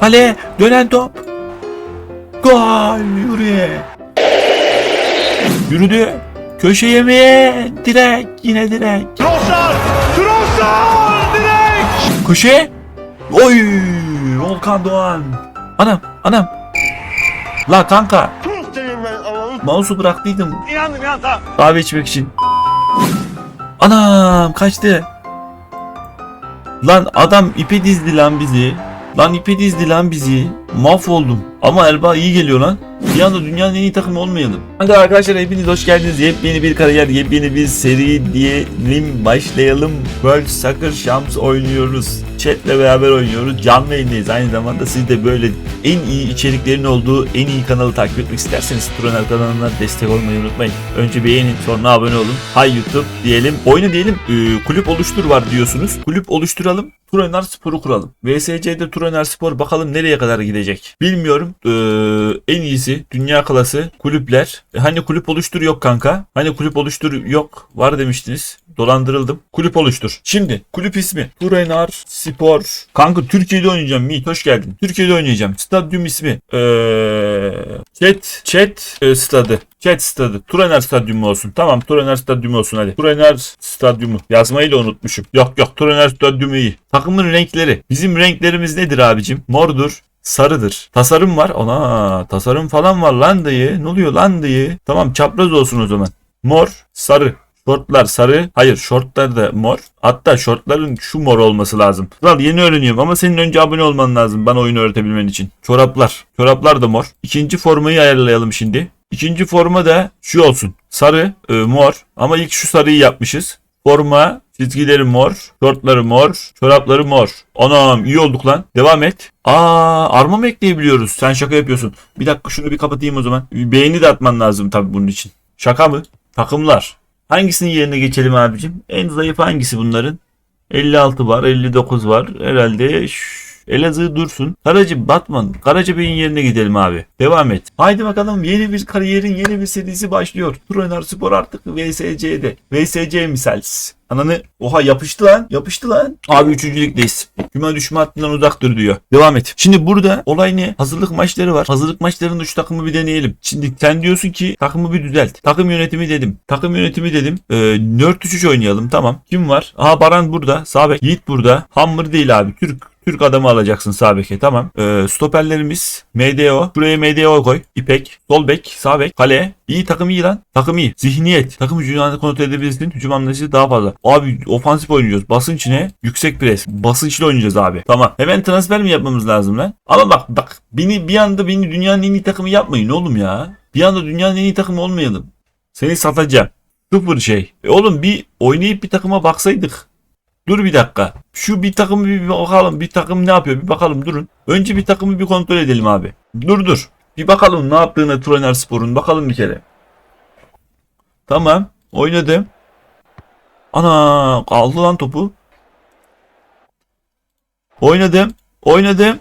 Kale. Dönen top. Gol. Yürü. Yürüdü. Köşeye mi? Direk. Yine direk. Trossard! Trossard! Direkt! Köşe. Oy. Volkan Doğan. Anam. Anam. La kanka. Mouse'u bıraktıydım. İnandım ya tamam. Kahve içmek için. Anam kaçtı. Lan adam ipe dizdi lan bizi. Lan ipe dizdi lan bizi. Mahvoldum. Ama Elba iyi geliyor lan. Bir anda dünyanın en iyi takımı olmayalım. Hadi arkadaşlar hepiniz hoş geldiniz. Yepyeni bir kariyer, yepyeni bir seri diyelim. Başlayalım. World Soccer Champs oynuyoruz. Chat'le beraber oynuyoruz. Canlı yayındayız. Aynı zamanda siz de böyle en iyi içeriklerin olduğu en iyi kanalı takip etmek isterseniz Troner kanalına destek olmayı unutmayın. Önce beğenin sonra abone olun. Hay YouTube diyelim. Oyunu diyelim. Ee, kulüp oluştur var diyorsunuz. Kulüp oluşturalım. Turener Spor'u kuralım. VSC'de Turener Spor bakalım nereye kadar gidecek. Bilmiyorum. Ee, en iyisi dünya klası kulüpler. E, hani kulüp oluştur yok kanka. Hani kulüp oluştur yok. Var demiştiniz. Dolandırıldım. Kulüp oluştur. Şimdi kulüp ismi Turenar Spor. Kanka Türkiye'de oynayacağım. Mit hoş geldin. Türkiye'de oynayacağım. Stadyum ismi. Ee, chat chat e, stadı. Chat stadı. Turener Stadyumu olsun. Tamam Turener Stadyumu olsun hadi. Turener Stadyumu. Yazmayı da unutmuşum. Yok yok Turener Stadyumu iyi. Takımın renkleri. Bizim renklerimiz nedir abicim? Mordur. Sarıdır. Tasarım var. Ona tasarım falan var lan dayı. Ne oluyor lan dayı? Tamam çapraz olsun o zaman. Mor, sarı. Şortlar sarı. Hayır şortlar da mor. Hatta şortların şu mor olması lazım. Kral yeni öğreniyorum ama senin önce abone olman lazım bana oyunu öğretebilmen için. Çoraplar. Çoraplar da mor. İkinci formayı ayarlayalım şimdi. İkinci forma da şu olsun. Sarı, e, mor. Ama ilk şu sarıyı yapmışız. Forma, çizgileri mor, şortları mor, çorapları mor. Anam iyi olduk lan. Devam et. Aa arma mı ekleyebiliyoruz? Sen şaka yapıyorsun. Bir dakika şunu bir kapatayım o zaman. Beğeni de atman lazım tabii bunun için. Şaka mı? Takımlar. Hangisinin yerine geçelim abicim? En zayıf hangisi bunların? 56 var, 59 var. Herhalde Elazığ dursun. Karacı Batman. Karacabey'in yerine gidelim abi. Devam et. Haydi bakalım yeni bir kariyerin yeni bir serisi başlıyor. Turenar Spor artık VSC'de. VSC misal. Ananı oha yapıştı lan. Yapıştı lan. Abi üçüncülükteyiz. Küme düşme hattından uzaktır diyor. Devam et. Şimdi burada olay ne? Hazırlık maçları var. Hazırlık maçlarında şu takımı bir deneyelim. Şimdi sen diyorsun ki takımı bir düzelt. Takım yönetimi dedim. Takım yönetimi dedim. Ee, 4-3-3 oynayalım. Tamam. Kim var? Aha Baran burada. Sabek. Yiğit burada. Hammer değil abi. Türk Türk adamı alacaksın sağ beke tamam. Ee, stoperlerimiz MDO. Buraya MDO koy. İpek. Sol bek. Sağ bek. Kale. İyi takım iyi lan. Takım iyi. Zihniyet. Takım hücumlarını kontrol edebilirsin. Hücum hamlesi daha fazla. Abi ofansif oynayacağız. Basınç ne? Yüksek pres. Basınçlı oynayacağız abi. Tamam. Hemen transfer mi yapmamız lazım lan? Ama bak bak. Beni bir anda beni dünyanın en iyi takımı yapmayın oğlum ya. Bir anda dünyanın en iyi takımı olmayalım. Seni satacağım. Sıfır şey. E oğlum bir oynayıp bir takıma baksaydık. Dur bir dakika. Şu bir takımı bir bakalım. Bir takım ne yapıyor? Bir bakalım durun. Önce bir takımı bir kontrol edelim abi. Dur dur. Bir bakalım ne yaptığını Troner Spor'un. Bakalım bir kere. Tamam. Oynadım. Ana aldı lan topu. Oynadım. Oynadım.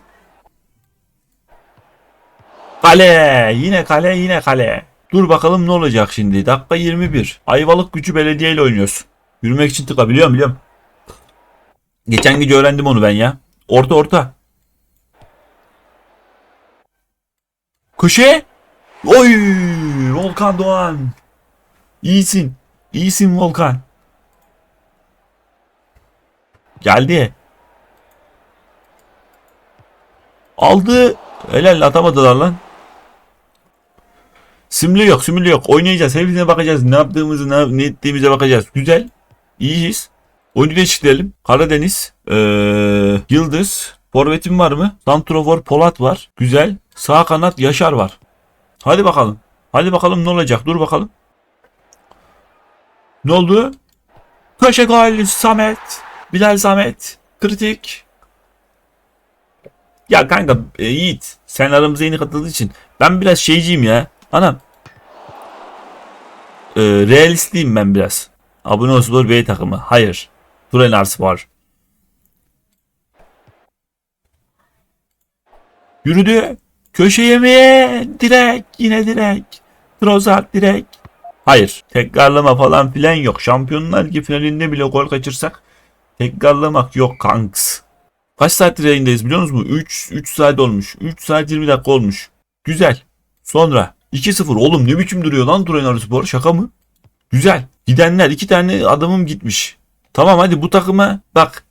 Kale. Yine kale yine kale. Dur bakalım ne olacak şimdi. Dakika 21. Ayvalık gücü belediye ile oynuyoruz. Yürümek için tıka biliyorum biliyorum. Geçen gece öğrendim onu ben ya. Orta orta. Köşe. Oy! Volkan Doğan. İyisin. İyisin Volkan. Geldi. Aldı. Helal atamadılar lan. Simli yok, simli yok. Oynayacağız. Hepsine bakacağız. Ne yaptığımızı, ne, ne ettiğimize bakacağız. Güzel. İyiyiz. Oyunu değiştirelim. Karadeniz, ee, Yıldız, Forvet'im var mı? Santrofor Polat var. Güzel. Sağ kanat Yaşar var. Hadi bakalım. Hadi bakalım ne olacak? Dur bakalım. Ne oldu? Köşe gol Samet. Bilal Samet. Kritik. Ya kanka e, Yiğit sen aramıza yeni katıldığı için ben biraz şeyciyim ya. Anam. E, realistliyim ben biraz. Abone ol Spor B takımı. Hayır. Turenar Spor. Yürüdü. Köşeye mi? Direkt. Yine direkt. Trossard direkt. Hayır. Tekrarlama falan filan yok. Şampiyonlar Ligi finalinde bile gol kaçırsak tekrarlamak yok kanks. Kaç saattir yayındayız biliyor musunuz? 3 3 saat olmuş. 3 saat 20 dakika olmuş. Güzel. Sonra 2-0. Oğlum ne biçim duruyor lan Turan Spor? Şaka mı? Güzel. Gidenler iki tane adamım gitmiş. Tamam hadi bu takıma bak.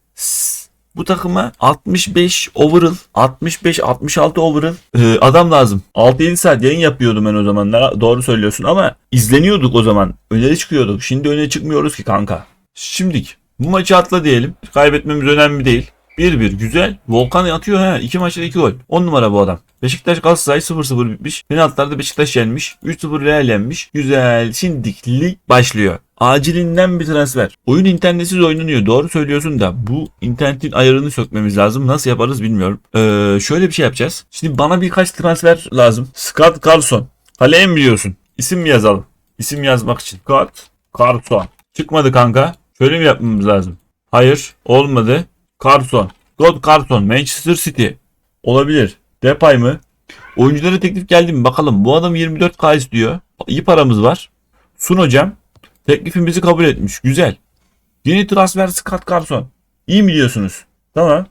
Bu takıma 65 overall, 65 66 overall e, adam lazım. 6-7 saat yayın yapıyordum ben o zamanlar. Doğru söylüyorsun ama izleniyorduk o zaman. Öne çıkıyorduk. Şimdi öne çıkmıyoruz ki kanka. Şimdik bu maçı atla diyelim. Kaybetmemiz önemli değil. 1-1 güzel. Volkan atıyor ha. 2 maçta 2 gol. 10 numara bu adam. Beşiktaş Galatasaray 0-0 bitmiş. Penaltılarda Beşiktaş yenmiş. 3-0 Real yenmiş. Güzel. Şimdi lig başlıyor. Acilinden bir transfer. Oyun internetsiz oynanıyor. Doğru söylüyorsun da bu internetin ayarını sökmemiz lazım. Nasıl yaparız bilmiyorum. Ee, şöyle bir şey yapacağız. Şimdi bana birkaç transfer lazım. Scott Carlson. Kaleye mi biliyorsun? İsim yazalım? İsim yazmak için. Scott Carlson. Çıkmadı kanka. Şöyle mi yapmamız lazım? Hayır. Olmadı. Carson. God Carson. Manchester City. Olabilir. Depay mı? Oyunculara teklif geldi mi? Bakalım. Bu adam 24k istiyor. İyi paramız var. Sun hocam. Teklifimizi kabul etmiş. Güzel. Yeni transfer Scott Carson. İyi mi diyorsunuz? Tamam.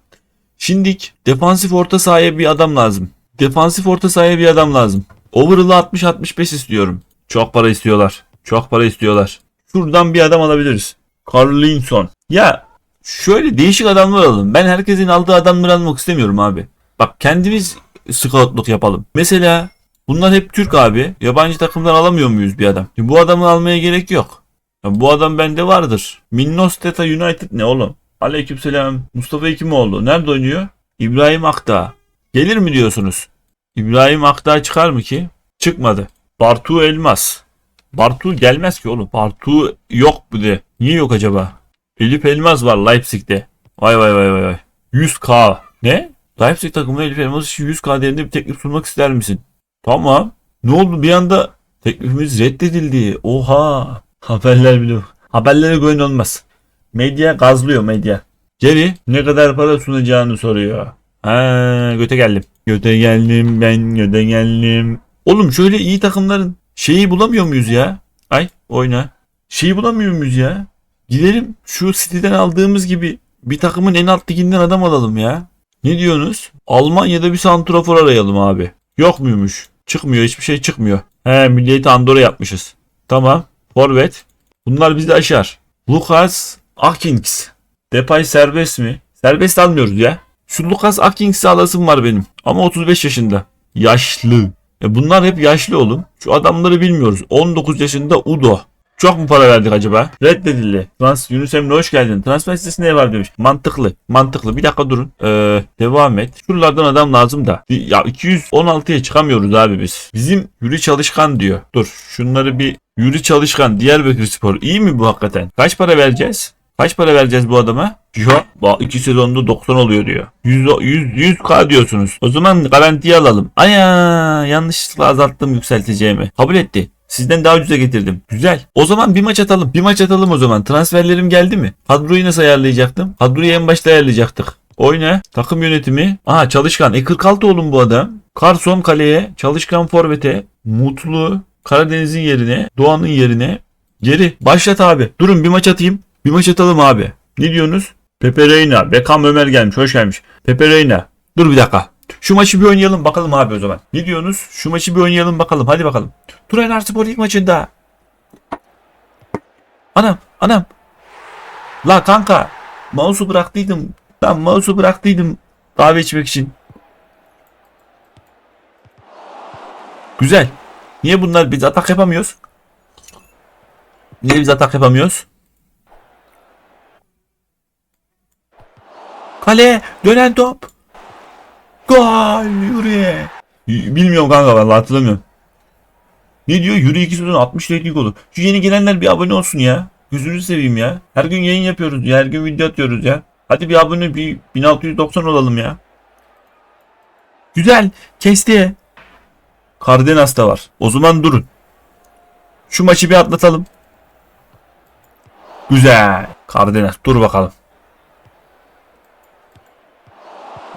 Şimdik defansif orta sahaya bir adam lazım. Defansif orta sahaya bir adam lazım. Overall'ı 60-65 istiyorum. Çok para istiyorlar. Çok para istiyorlar. Şuradan bir adam alabiliriz. Carlinson. Ya şöyle değişik adamlar alalım. Ben herkesin aldığı adamları almak istemiyorum abi. Bak kendimiz scoutluk yapalım. Mesela bunlar hep Türk abi. Yabancı takımdan alamıyor muyuz bir adam? Şimdi bu adamı almaya gerek yok. Ya bu adam bende vardır. Minnos Teta United ne oğlum? Aleykümselam. Mustafa Hekimoğlu. Nerede oynuyor? İbrahim Akdağ. Gelir mi diyorsunuz? İbrahim Akdağ çıkar mı ki? Çıkmadı. Bartu Elmas. Bartu gelmez ki oğlum. Bartu yok bu de. Niye yok acaba? Elif Elmas var Leipzig'te. Vay vay vay vay vay. 100k. Ne? Leipzig takımına Elif Elmas için 100k değerinde bir teklif sunmak ister misin? Tamam. Ne oldu bir anda teklifimiz reddedildi. Oha. Haberler bile. Haberlere güven olmaz. Medya gazlıyor medya. Jerry ne kadar para sunacağını soruyor. Ha göte geldim. Göte geldim ben göte geldim. Oğlum şöyle iyi takımların şeyi bulamıyor muyuz ya? Ay oyna. Şeyi bulamıyor muyuz ya? Gidelim şu City'den aldığımız gibi bir takımın en alt liginden adam alalım ya. Ne diyorsunuz? Almanya'da bir santrafor arayalım abi. Yok muymuş? Çıkmıyor hiçbir şey çıkmıyor. He milliyeti Andorra yapmışız. Tamam. Forvet. Bunlar bizi aşar. Lucas Akings. Depay serbest mi? Serbest almıyoruz ya. Şu Lucas Akings'i alasım var benim. Ama 35 yaşında. Yaşlı. E bunlar hep yaşlı oğlum. Şu adamları bilmiyoruz. 19 yaşında Udo. Çok mu para verdik acaba? Reddedildi. Trans Yunus Emre hoş geldin. Transfer sitesi ne var demiş. Mantıklı. Mantıklı. Bir dakika durun. Ee, devam et. Şuralardan adam lazım da. Ya 216'ya çıkamıyoruz abi biz. Bizim Yuri Çalışkan diyor. Dur. Şunları bir Yuri Çalışkan. Diyarbakır Spor. İyi mi bu hakikaten? Kaç para vereceğiz? Kaç para vereceğiz bu adama? Yok. 2 sezonda 90 oluyor diyor. 100, 100, 100k diyorsunuz. O zaman garantiye alalım. Aya yanlışlıkla azalttım yükselteceğimi. Kabul etti. Sizden daha ucuza getirdim. Güzel. O zaman bir maç atalım. Bir maç atalım o zaman. Transferlerim geldi mi? Kadroyu nasıl ayarlayacaktım? Kadroyu en başta ayarlayacaktık. Oyna. Takım yönetimi. Aha çalışkan. E 46 oğlum bu adam. Carson kaleye. Çalışkan forvete. Mutlu. Karadeniz'in yerine. Doğan'ın yerine. Geri. Başlat abi. Durun bir maç atayım. Bir maç atalım abi. Ne diyorsunuz? Pepe Reina. Beckham Ömer gelmiş. Hoş gelmiş. Pepe Reina. Dur bir dakika. Şu maçı bir oynayalım bakalım abi o zaman. Ne diyorsunuz? Şu maçı bir oynayalım bakalım. Hadi bakalım. Turayn Spor ilk maçında. Anam anam. La kanka. Mouse'u bıraktıydım. Ben mouse'u bıraktıydım. Kahve içmek için. Güzel. Niye bunlar biz atak yapamıyoruz? Niye biz atak yapamıyoruz? Kale dönen top. Gol yürü. Bilmiyorum kanka vallahi hatırlamıyorum. Ne diyor? Yürü 2 sezon 60 rating olur. Şu yeni gelenler bir abone olsun ya. Gözünüzü seveyim ya. Her gün yayın yapıyoruz ya. Her gün video atıyoruz ya. Hadi bir abone bir 1690 olalım ya. Güzel. Kesti. Cardenas da var. O zaman durun. Şu maçı bir atlatalım. Güzel. Cardenas dur bakalım.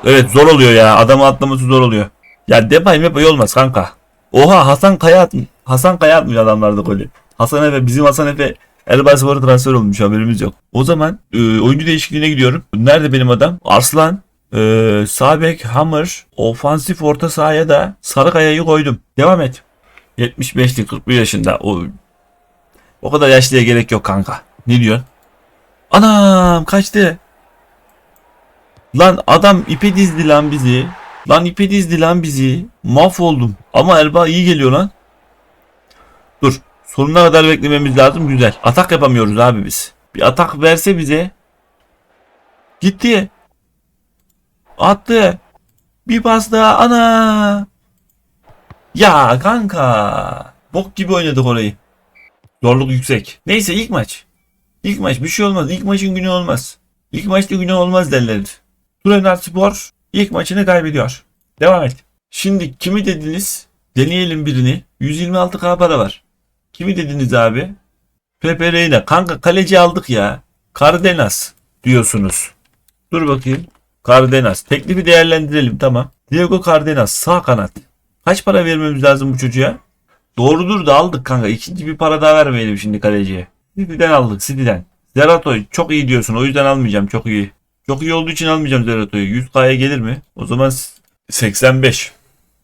Evet zor oluyor ya. Adamı atlaması zor oluyor. Ya Depay Mepay olmaz kanka. Oha Hasan Kaya atmış. Hasan Kaya atmış adamlarda golü. Hasan Efe bizim Hasan Efe Erbay Spor'a transfer olmuş haberimiz yok. O zaman e, oyuncu değişikliğine gidiyorum. Nerede benim adam? Arslan. Ee, sağ bek Hammer. Ofansif orta sahaya da Sarıkaya'yı koydum. Devam et. 75'li 41 yaşında. O, o kadar yaşlıya gerek yok kanka. Ne diyorsun? Anam kaçtı. Lan adam ipe dizdi lan bizi. Lan ipe dizdi lan bizi. Mahvoldum. Ama Erba iyi geliyor lan. Dur. Sonuna kadar beklememiz lazım. Güzel. Atak yapamıyoruz abi biz. Bir atak verse bize. Gitti. Attı. Bir pas daha. Ana. Ya kanka. Bok gibi oynadık orayı. Zorluk yüksek. Neyse ilk maç. İlk maç bir şey olmaz. İlk maçın günü olmaz. İlk maçta günü olmaz derler. Turenar Spor ilk maçını kaybediyor. Devam et. Şimdi kimi dediniz? Deneyelim birini. 126k para var. Kimi dediniz abi? Pepe Reina. Kanka kaleci aldık ya. Cardenas diyorsunuz. Dur bakayım. Cardenas. Teklifi değerlendirelim tamam. Diego Cardenas sağ kanat. Kaç para vermemiz lazım bu çocuğa? Doğrudur da aldık kanka. İkinci bir para daha vermeyelim şimdi kaleciye. City'den aldık City'den. Zeratoy çok iyi diyorsun o yüzden almayacağım çok iyi. Çok iyi olduğu için almayacağım Zeratoy'u. 100k'ya gelir mi? O zaman s- 85.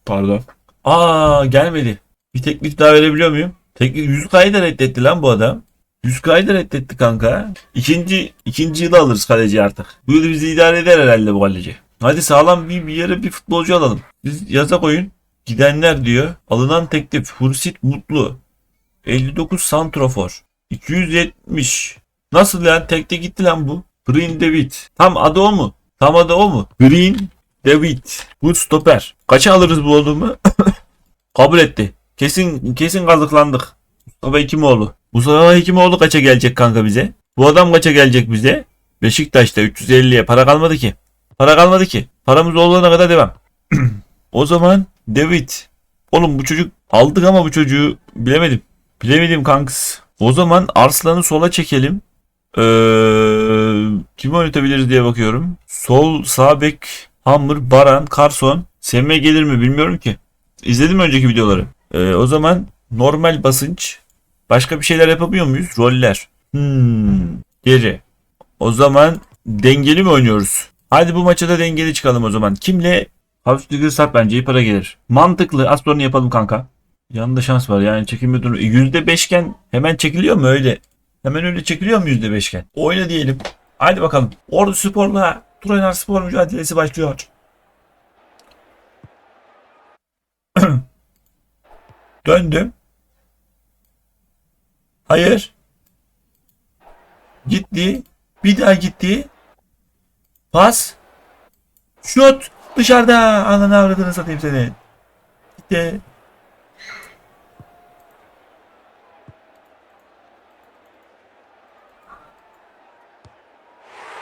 Pardon. Aa gelmedi. Bir teklif daha verebiliyor muyum? Teklif 100k'yı da reddetti lan bu adam. 100k'yı da reddetti kanka. İkinci, ikinci yılı alırız kaleci artık. Bu yıl bizi idare eder herhalde bu kaleci. Hadi sağlam bir, bir yere bir futbolcu alalım. Biz yaza koyun. Gidenler diyor. Alınan teklif. Hursit Mutlu. 59 Santrofor. 270. Nasıl lan? Tekte gitti lan bu. Green David. Tam adı o mu? Tam adı o mu? Green David. Bu stoper. Kaça alırız bu adamı? Kabul etti. Kesin kesin kazıklandık. Mustafa Hekimoğlu. Mustafa Hekimoğlu kaça gelecek kanka bize? Bu adam kaça gelecek bize? Beşiktaş'ta 350'ye para kalmadı ki. Para kalmadı ki. Paramız olana kadar devam. o zaman David. Oğlum bu çocuk aldık ama bu çocuğu bilemedim. Bilemedim kanks. O zaman Arslan'ı sola çekelim. Ee, kimi oynatabiliriz diye bakıyorum. Sol sağ bek Hammer, Baran, Carson. Semme gelir mi bilmiyorum ki. İzledim önceki videoları. Ee, o zaman normal basınç. Başka bir şeyler yapamıyor muyuz? Roller. Hmm, geri. O zaman dengeli mi oynuyoruz? Hadi bu maça da dengeli çıkalım o zaman. Kimle? Hafif sat bence iyi para gelir. Mantıklı. Az sonra yapalım kanka. Yanında şans var yani çekilme durumu. %5 iken hemen çekiliyor mu öyle? Hemen öyle çekiliyor mu %5 iken? Oyna diyelim. Hadi bakalım. Ordu Spor'la Turaner Spor mücadelesi başlıyor. Döndüm. Hayır. Gitti. Bir daha gitti. Pas. Şut. Dışarıda. Ananı avradını satayım seni. Gitti.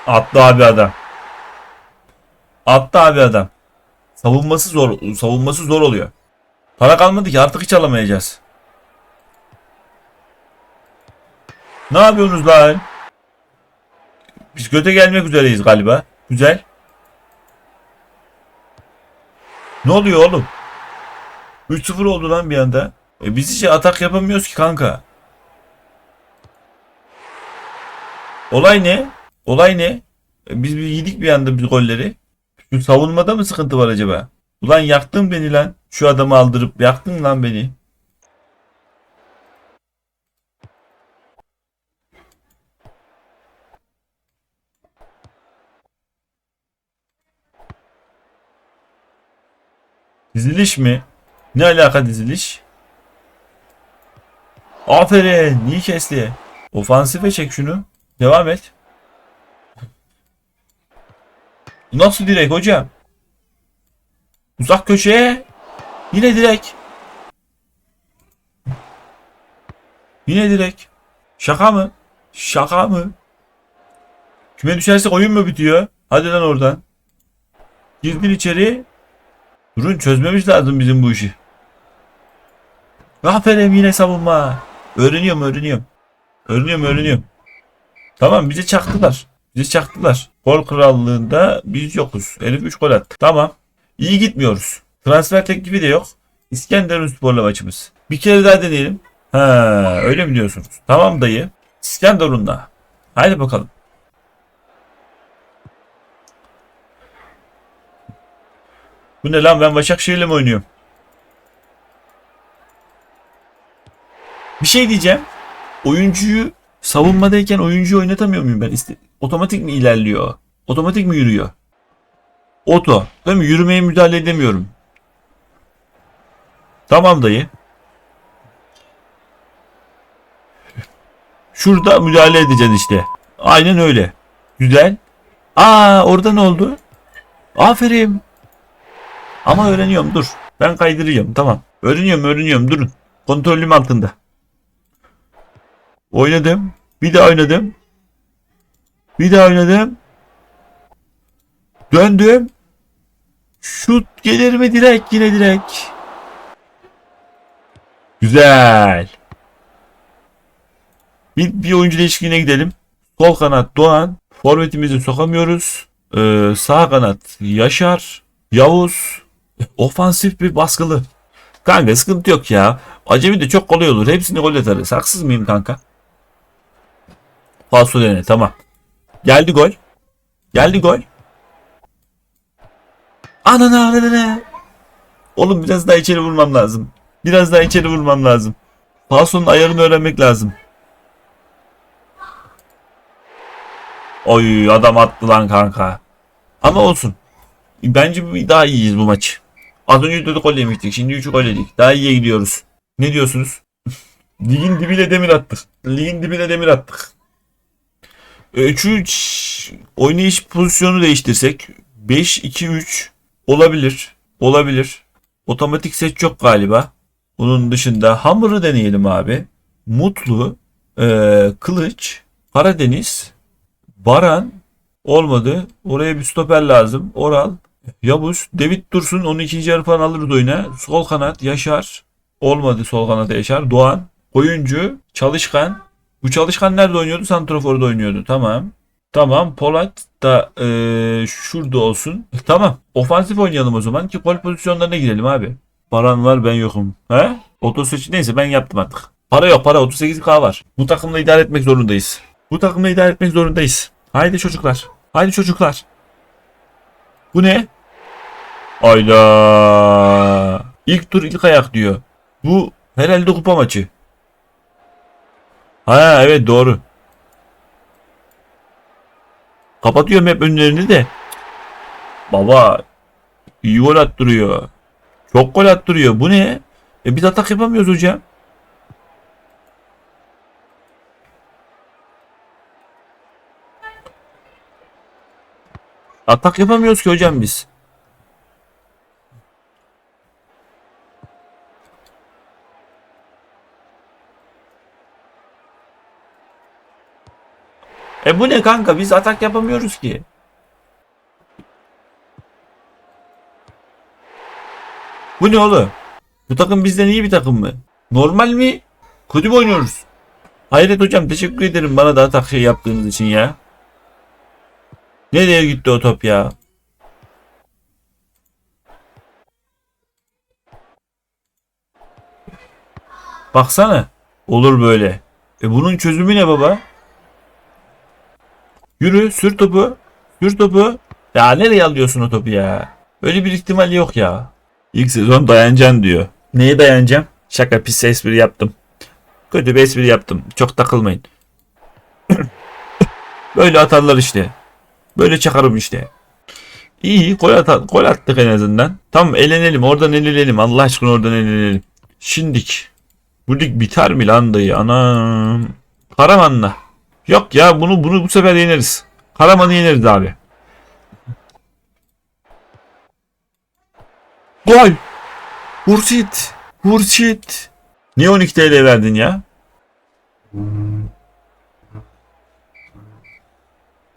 Attı abi adam. Attı abi adam. Savunması zor, savunması zor oluyor. Para kalmadı ki artık hiç alamayacağız. Ne yapıyorsunuz lan? Biz göte gelmek üzereyiz galiba. Güzel. Ne oluyor oğlum? 3-0 oldu lan bir anda. E biz hiç atak yapamıyoruz ki kanka. Olay ne? Olay ne? E Biz bir yedik bir anda biz golleri. Şu savunmada mı sıkıntı var acaba? Ulan yaktın beni lan. Şu adamı aldırıp yaktın lan beni. Diziliş mi? Ne alaka diziliş? Aferin. İyi kesti. Ofansife çek şunu. Devam et. Nasıl direk hocam? Uzak köşeye. Yine direk. Yine direk. Şaka mı? Şaka mı? Küme düşersek oyun mu bitiyor? Hadi lan oradan. Girdin içeri. Durun çözmemiz lazım bizim bu işi. Aferin yine savunma. Öğreniyorum öğreniyorum. Öğreniyorum öğreniyorum. Tamam bize çaktılar. Bize çaktılar. Gol krallığında biz yokuz. Herif 3 gol attı. Tamam. İyi gitmiyoruz. Transfer teklifi de yok. İskenderun sporla maçımız. Bir kere daha deneyelim. Ha, öyle mi diyorsunuz? Tamam dayı. İskenderun'la. Haydi bakalım. Bu ne lan ben Başakşehir'le mi oynuyorum? Bir şey diyeceğim. Oyuncuyu savunmadayken oyuncuyu oynatamıyor muyum ben? İste- Otomatik mi ilerliyor? Otomatik mi yürüyor? Oto. Değil mi? Yürümeye müdahale edemiyorum. Tamam dayı. Şurada müdahale edeceksin işte. Aynen öyle. Güzel. Aa orada ne oldu? Aferin. Ama öğreniyorum dur. Ben kaydırıyorum tamam. Öğreniyorum öğreniyorum durun. Kontrolüm altında. Oynadım. Bir daha oynadım. Bir daha oynadım. Döndüm. Şut gelir mi direkt yine direkt. Güzel. Bir, bir oyuncu değişikliğine gidelim. Sol kanat Doğan. Forvetimizi sokamıyoruz. Ee, sağ kanat Yaşar. Yavuz. Ofansif bir baskılı. Kanka sıkıntı yok ya. Acemi de çok kolay olur. Hepsini gol atarız. Haksız mıyım kanka? Falso dene tamam. Geldi gol. Geldi gol. Ananı ananı. Oğlum biraz daha içeri vurmam lazım. Biraz daha içeri vurmam lazım. Falso'nun ayarını öğrenmek lazım. Oy adam attı lan kanka. Ama olsun. Bence daha iyiyiz bu maç. Az önce 4 gol yemiştik. Şimdi 3 gol yedik. Daha iyiye gidiyoruz. Ne diyorsunuz? Ligin dibine demir attık. Ligin dibine demir attık. 3-3 oynayış pozisyonu değiştirsek 5-2-3 olabilir. Olabilir. Otomatik set yok galiba. Bunun dışında Hamur'u deneyelim abi. Mutlu, eee, Kılıç, Karadeniz, Baran olmadı. Oraya bir stoper lazım. Oral, Yavuz, David Dursun onu ikinci yarı falan alırız oyuna. Sol kanat Yaşar. Olmadı sol kanat Yaşar. Doğan, oyuncu, Çalışkan. Bu Çalışkan nerede oynuyordu? Santrafor'da oynuyordu. Tamam. Tamam. Polat da eee, şurada olsun. Tamam. Ofansif oynayalım o zaman ki gol pozisyonlarına girelim abi. Paran var ben yokum. He? 38 neyse ben yaptım artık. Para yok para 38k var. Bu takımla idare etmek zorundayız. Bu takımla idare etmek zorundayız. Haydi çocuklar. Haydi çocuklar. Bu ne? Ayda. İlk tur ilk ayak diyor. Bu herhalde kupa maçı. Ha evet doğru. Kapatıyorum hep önlerini de. Baba iyi gol attırıyor. Çok gol attırıyor. Bu ne? E biz atak yapamıyoruz hocam. Atak yapamıyoruz ki hocam biz. E bu ne kanka? Biz atak yapamıyoruz ki. Bu ne oğlum? Bu takım bizden iyi bir takım mı? Normal mi? Kötü mü oynuyoruz? Hayret hocam teşekkür ederim bana da atak şey yaptığınız için ya. Nereye gitti o top ya? Baksana. Olur böyle. E bunun çözümü ne baba? Yürü sür topu. Sür topu. Ya nereye alıyorsun o topu ya? Öyle bir ihtimal yok ya. İlk sezon dayanacaksın diyor. Neye dayanacağım? Şaka pis espri yaptım. Kötü bir espri yaptım. Çok takılmayın. Böyle atarlar işte. Böyle çakarım işte. İyi gol, at gol attık en azından. Tamam elenelim oradan elenelim. Allah aşkına oradan elenelim. Şimdik. Bu lig biter mi lan dayı? Anam. Karaman'la. Yok ya bunu bunu bu sefer yeneriz. Karaman'ı yeneriz abi. Gol. Hurşit. Hurşit. Niye 12 TL verdin ya?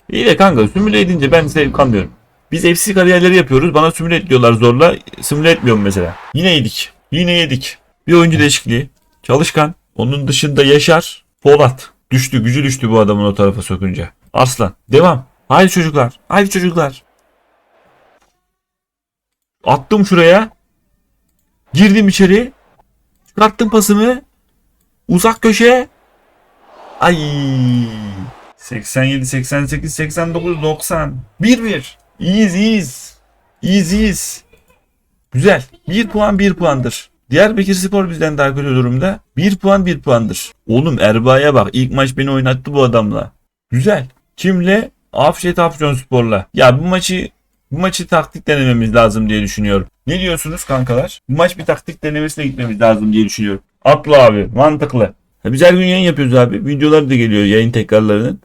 İyi de kanka simüle edince ben zevk almıyorum. Biz FC kariyerleri yapıyoruz. Bana simüle et diyorlar zorla. Simüle etmiyorum mesela. Yine yedik. Yine yedik. Bir oyuncu değişikliği. Çalışkan. Onun dışında Yaşar. Polat. Düştü. Gücü düştü bu adamın o tarafa sokunca. Arslan. Devam. Haydi çocuklar. Haydi çocuklar. Attım şuraya. Girdim içeri. Çıkarttım pasımı. Uzak köşe. Ay. 87, 88, 89, 90. 1-1. İyiyiz, iyiyiz. İyiyiz, iyiyiz. Güzel. 1 puan 1 puandır. Diyarbakır Spor bizden daha kötü durumda. 1 puan 1 puandır. Oğlum Erbay'a bak. İlk maç beni oynattı bu adamla. Güzel. Kimle? Afşet Afyonspor'la. Ya bu maçı bu maçı taktik denememiz lazım diye düşünüyorum. Ne diyorsunuz kankalar? Bu maç bir taktik denemesine gitmemiz lazım diye düşünüyorum. Atla abi. Mantıklı. Biz her gün yayın yapıyoruz abi. Videolar da geliyor yayın tekrarlarının.